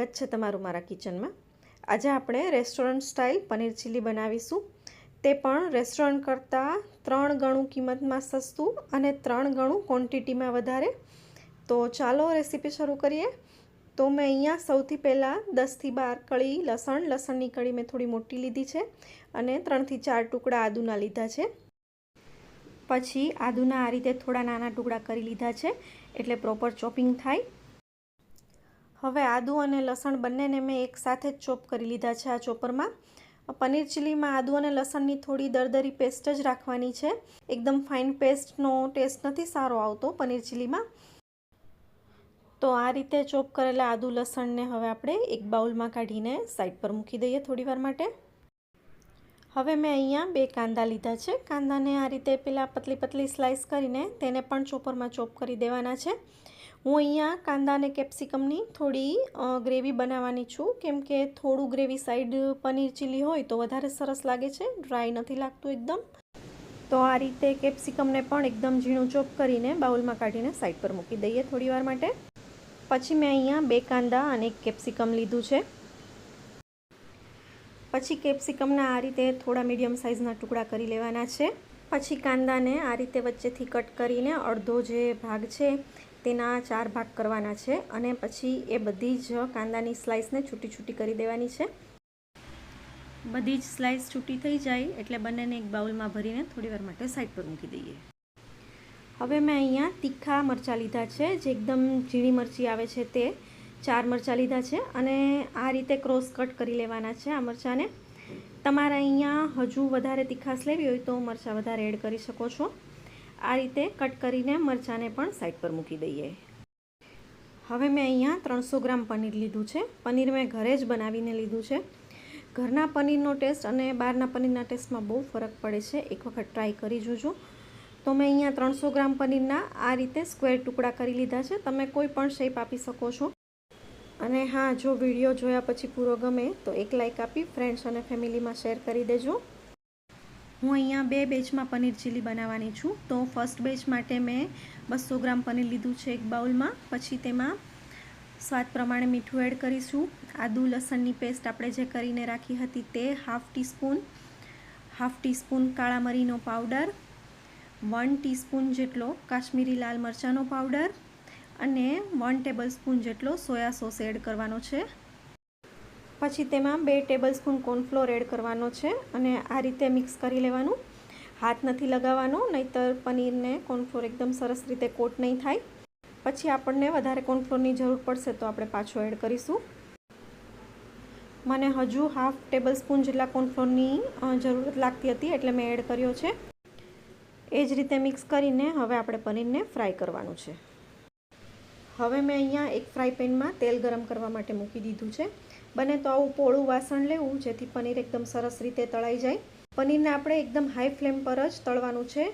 સ્વાગત છે તમારું મારા કિચનમાં. આજે આપણે રેસ્ટોરન્ટ સ્ટાઇલ પનીર ચીલી બનાવીશું. તે પણ રેસ્ટોરન્ટ કરતાં ત્રણ ગણું કિંમતમાં સસ્તું અને ત્રણ ગણું ક્વોન્ટિટીમાં વધારે. તો ચાલો રેસીપી શરૂ કરીએ. તો મેં અહીંયા સૌથી પહેલાં દસથી બાર કળી લસણ, લસણની કળી મેં થોડી મોટી લીધી છે અને ત્રણથી ચાર ટુકડા આદુના લીધા છે. પછી આદુના આ રીતે થોડા નાના ટુકડા કરી લીધા છે એટલે પ્રોપર ચોપિંગ થાય. હવે આદુ અને લસણ બંનેને મેં એકસાથે જ ચોપ કરી લીધા છે આ ચોપરમાં. પનીર ચીલીમાં આદુ અને લસણની થોડી દરદરી પેસ્ટ જ રાખવાની છે. એકદમ ફાઇન પેસ્ટનો ટેસ્ટ નથી સારો આવતો પનીર ચીલીમાં. તો આ રીતે ચોપ કરેલા આદુ લસણને હવે આપણે એક બાઉલમાં કાઢીને સાઈડ પર મૂકી દઈએ થોડીવાર માટે. હવે મેં અહીંયા બે કાંદા લીધા છે. કાંદાને આ રીતે પેલા પતલી પતલી સ્લાઇસ કરીને તેને પણ ચોપરમાં ચોપ કરી દેવાના છે. હું અહીંયા કાંદા અને કેપ્સિકમની થોડી ગ્રેવી બનાવવાની છું. કેમ કે થોડું ગ્રેવી સાઈડ પનીર ચીલી હોય તો વધારે સરસ લાગે છે. ડ્રાય નથી લાગતું એકદમ. તો આ રીતે કેપ્સિકમને પણ એકદમ ઝીણું ચોપ કરીને બાઉલમાં કાઢીને સાઈડ પર મૂકી દઈએ થોડીવાર માટે. પછી મેં અહીંયા બે કાંદા અને એક કેપ્સિકમ લીધું છે. પછી કેપ્સિકમના આ રીતે થોડા મીડિયમ સાઇઝના ટુકડા કરી લેવાના છે. પછી કાંદાને આ રીતે વચ્ચેથી કટ કરીને અડધો જે ભાગ છે તેના ચાર ભાગ કરવાના છે અને પછી એ બધી જ કાંદાની સ્લાઇસને છૂટી છૂટી કરી દેવાની છે. બધી જ સ્લાઇસ છૂટી થઈ જાય એટલે બંનેને એક બાઉલમાં ભરીને થોડીવાર માટે સાઈડ પર મૂકી દઈએ. હવે મેં અહીંયા તીખા મરચાં લીધા છે, જે એકદમ ઝીણી મરચી આવે છે તે ચાર મરચાં લીધા છે અને આ રીતે ક્રોસ કટ કરી લેવાના છે આ મરચાંને. તમારે અહીંયા હજુ વધારે તીખાશ લેવી હોય તો મરચાં વધારે એડ કરી શકો છો. આ રીતે કટ કરીને મરચાંને પણ સાઈડ પર મૂકી દઈએ. હવે મેં અહીંયા ત્રણસો ગ્રામ પનીર લીધું છે. પનીર મેં ઘરે જ બનાવીને લીધું છે. ઘરના પનીરનો ટેસ્ટ અને બહારના પનીરના ટેસ્ટમાં બહુ ફરક પડે છે. એક વખત ટ્રાય કરી જોજો. તો મેં અહીંયા ત્રણસો ગ્રામ પનીરના આ રીતે સ્ક્વેર ટુકડા કરી લીધા છે. તમે કોઈ પણ શેપ આપી શકો છો. અને હા, જો વીડિયો જોયા પછી પૂરો ગમે તો એક લાઇક આપી ફ્રેન્ડ્સ અને ફેમિલીમાં શેર કરી દેજો. હું અહીંયા બે બેચમાં પનીર ચીલી બનાવવાની છું. તો ફર્સ્ટ બેચ માટે મેં બસો ગ્રામ પનીર લીધું છે એક બાઉલમાં. પછી તેમાં સ્વાદ પ્રમાણે મીઠું એડ કરીશું. આદુ લસણની પેસ્ટ આપણે જે કરીને રાખી હતી તે હાફ ટીસ્પૂન હાફ ટીસ્પૂન કાળા મરીનો પાવડર, વન ટીસ્પૂન જેટલો કાશ્મીરી લાલ મરચાંનો પાવડર અને વન ટેબલ સ્પૂન જેટલો સોયા સોસ એડ કરવાનો છે. પછી તેમાં બે ટેબલ સ્પૂન કોર્નફ્લોર એડ કરવાનો છે અને આ રીતે મિક્સ કરી લેવાનું. હાથ નથી લગાવવાનો, નહીંતર પનીરને કોર્નફ્લોર એકદમ સરસ રીતે કોટ નહીં થાય. પછી આપણને વધારે કોર્નફ્લોરની જરૂર પડશે તો આપણે પાછો એડ કરીશું. મને હજુ હાફ ટેબલ સ્પૂન જેટલા કોર્નફ્લોરની જરૂરત લાગતી હતી એટલે મેં એડ કર્યો છે. એ જ રીતે મિક્સ કરીને હવે આપણે પનીરને ફ્રાય કરવાનું છે. હવે મેં અહીંયા એક ફ્રાય પેનમાં તેલ ગરમ કરવા માટે મૂકી દીધું છે. બને તો આવું પોળું વાસણ લેવું, જેથી પનીર એકદમ સરસ રીતે તળાઈ જાય. પનીરને આપણે એકદમ હાઈ ફ્લેમ પર જ તળવાનું છે.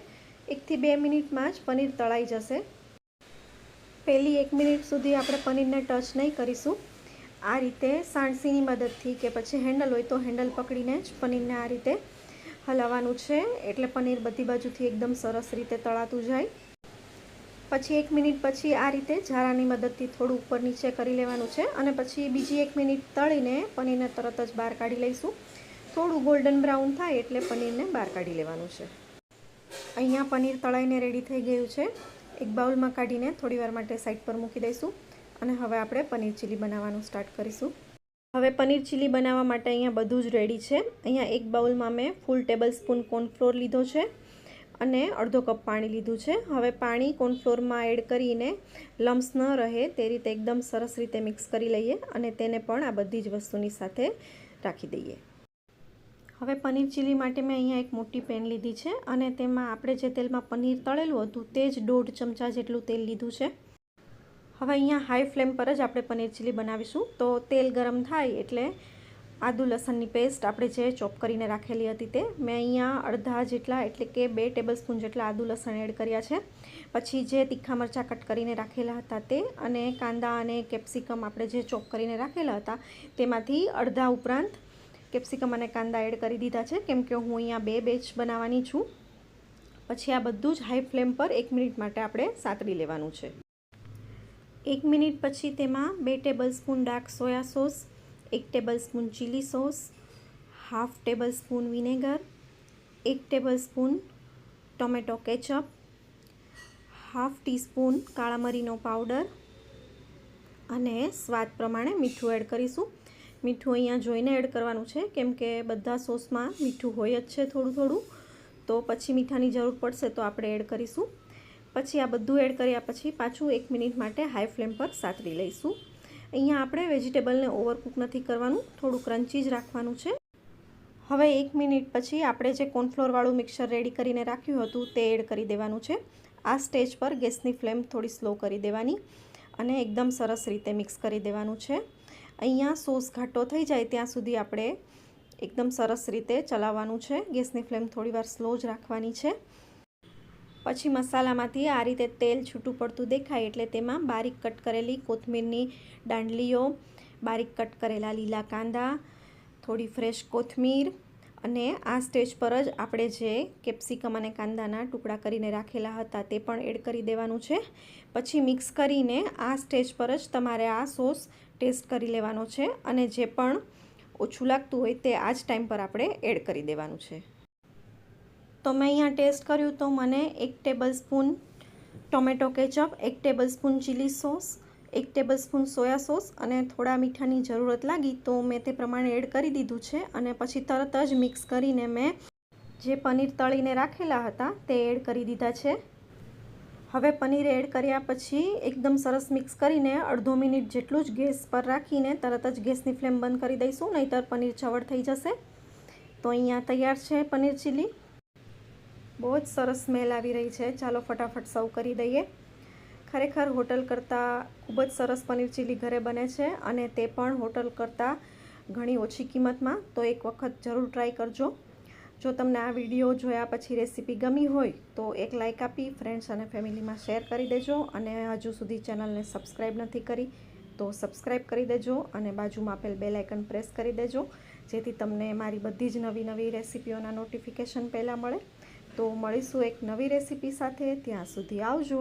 એકથી બે મિનિટમાં જ પનીર તળાઈ જશે. પહેલી એક મિનિટ સુધી આપણે પનીરને ટચ નહીં કરીશું. આ રીતે સાણસીની મદદથી કે પછી હેન્ડલ હોય તો હેન્ડલ પકડીને જ પનીરને આ રીતે હલાવવાનું છે. એટલે પનીર બધી બાજુથી એકદમ સરસ રીતે તળાતું જાય. પછી એક મિનિટ પછી આ રીતે ઝારાની મદદથી થોડું ઉપર નીચે કરી લેવાનું છે અને પછી બીજી એક મિનિટ તળીને પનીરને તરત જ બહાર કાઢી લઈશું. થોડું ગોલ્ડન બ્રાઉન થાય એટલે પનીરને બહાર કાઢી લેવાનું છે. અહીંયા પનીર તળાઈને રેડી થઈ ગયું છે. એક બાઉલમાં કાઢીને થોડીવાર માટે સાઈડ પર મૂકી દઈશું અને હવે આપણે પનીર ચીલી બનાવવાનું સ્ટાર્ટ કરીશું. હવે પનીર ચીલી બનાવવા માટે અહીંયા બધું જ રેડી છે. અહીંયા એક બાઉલમાં મેં ફૂલ ટેબલ સ્પૂન કોર્નફ્લોર લીધો છે. અને અડધો કપ પાણી લીધું છે. હવે પાણી કોર્નફ્લોરમાં એડ કરીને લમ્સ ન રહે તે રીતે એકદમ સરસ રીતે મિક્સ કરી લઈએ અને તેને પણ આ બધી જ વસ્તુની સાથે રાખી દઈએ. હવે પનીર ચીલી માટે મેં અહીંયા એક મોટી પેન લીધી છે અને તેમાં આપણે જે તેલમાં પનીર તળેલું હતું તે જ દોઢ ચમચા જેટલું તેલ લીધું છે. હવે અહીંયા હાઈ ફ્લેમ પર જ આપણે પનીર ચીલી બનાવીશું. તો તેલ ગરમ થાય એટલે આદુ લસણની પેસ્ટ આપણે જે ચોપ કરીને રાખેલી હતી તે, મેં અહીંયા અડધા જેટલા એટલે કે બે ટેબલ સ્પૂન જેટલા આદુ લસણ એડ કર્યા છે. પછી જે તીખા મરચાં કટ કરીને રાખેલા હતા તે અને કાંદા અને કેપ્સિકમ આપણે જે ચોપ કરીને રાખેલા હતા તેમાંથી અડધા ઉપરાંત કેપ્સિકમ અને કાંદા એડ કરી દીધા છે. કેમ કે હું અહીંયા બે બેચ બનાવવાની છું. પછી આ બધું જ હાઈ ફ્લેમ પર એક મિનિટ માટે આપણે સાતરી લેવાનું છે. એક મિનિટ પછી તેમાં બે tablespoon dark soya sauce એક tablespoon chilli sauce half tablespoon vinegar એક tablespoon tomato ketchup half teaspoon કાળા મરીનો પાવડર અને સ્વાદ પ્રમાણે મીઠું એડ કરીશું. મીઠું અહીંયા જોઈને એડ કરવાનું છે, કેમ કે બધા સોસમાં મીઠું હોય જ છે થોડું થોડું. તો પછી મીઠાની જરૂર પડશે તો આપણે એડ કરીશું. પછી આ બધું એડ કર્યા પછી પાછું એક મિનિટ માટે હાઈ ફ્લેમ પર સાતરી લઈશું. અહીંયા આપણે વેજીટેબલને ઓવરકુક નથી કરવાનું, થોડું ક્રન્ચી જ રાખવાનું છે. હવે એક મિનિટ પછી આપણે જે કોર્નફ્લોરવાળું મિક્સર રેડી કરીને રાખ્યું હતું તે એડ કરી દેવાનું છે. આ સ્ટેજ પર ગેસની ફ્લેમ થોડી સ્લો કરી દેવાની અને એકદમ સરસ રીતે મિક્સ કરી દેવાનું છે. અહીંયા સોસ ઘાટો થઈ જાય ત્યાં સુધી આપણે એકદમ સરસ રીતે ચલાવવાનું છે. ગેસની ફ્લેમ થોડીવાર સ્લો જ રાખવાની છે. પછી મસાલામાંથી આ રીતે તેલ છૂટું પડતું દેખાય એટલે તેમાં બારીક કટ કરેલી કોથમીરની દાંડલીઓ, બારીક કટ કરેલા લીલા કાંદા, થોડી ફ્રેશ કોથમીર અને આ સ્ટેજ પર જ આપણે જે કેપ્સિકમ અને કાંદાના ટુકડા કરીને રાખેલા હતા તે પણ એડ કરી દેવાનું છે. પછી મિક્સ કરીને આ સ્ટેજ પર જ તમારે આ સોસ ટેસ્ટ કરી લેવાનો છે અને જે પણ ઓછું લાગતું હોય તે આ જ ટાઈમ પર આપણે એડ કરી દેવાનું છે. તો મેં અહીંયા ટેસ્ટ કર્યું તો મને એક ટેબલ સ્પૂન ટોમેટો કેચઅપ, એક ટેબલ સ્પૂન ચીલી સોસ, એક ટેબલ સ્પૂન સોયા સોસ અને થોડા મીઠાની જરૂરત લાગી તો મેં તે પ્રમાણે એડ કરી દીધું છે અને પછી તરત જ મિક્સ કરીને મેં જે પનીર તળીને રાખેલા હતા તે એડ કરી દીધા છે. હવે પનીર એડ કર્યા પછી એકદમ સરસ મિક્સ કરીને અડધો મિનિટ જેટલું જ ગેસ પર રાખીને તરત જ ગેસની ફ્લેમ બંધ કરી દઈશું, નહીતર પનીર ચવડ થઈ જશે. તો અહીંયા તૈયાર છે પનીર ચીલી. બહુ જ સરસ સ્મેલ આવી રહી છે. ચાલો ફટાફટ સર્વ કરી દઈએ. ખરેખર હોટલ કરતાં ખૂબ જ સરસ પનીર ચીલી ઘરે બને છે અને તે પણ હોટલ કરતાં ઘણી ઓછી કિંમતમાં. તો એક વખત જરૂર ટ્રાય કરજો. જો તમને આ વીડિયો જોયા પછી રેસીપી ગમી હોય તો એક લાઇક આપી ફ્રેન્ડ્સ અને ફેમિલીમાં શેર કરી દેજો અને હજુ સુધી ચેનલને સબસ્ક્રાઈબ નથી કરી તો સબસ્ક્રાઈબ કરી દેજો અને બાજુમાં આપેલ બે લાઇકન પ્રેસ કરી દેજો. જેથી તમને મારી બધી જ નવી નવી રેસીપીઓના નોટિફિકેશન પહેલાં મળે. તો મળીશું એક નવી રેસીપી સાથે ત્યાં સુધી આવજો.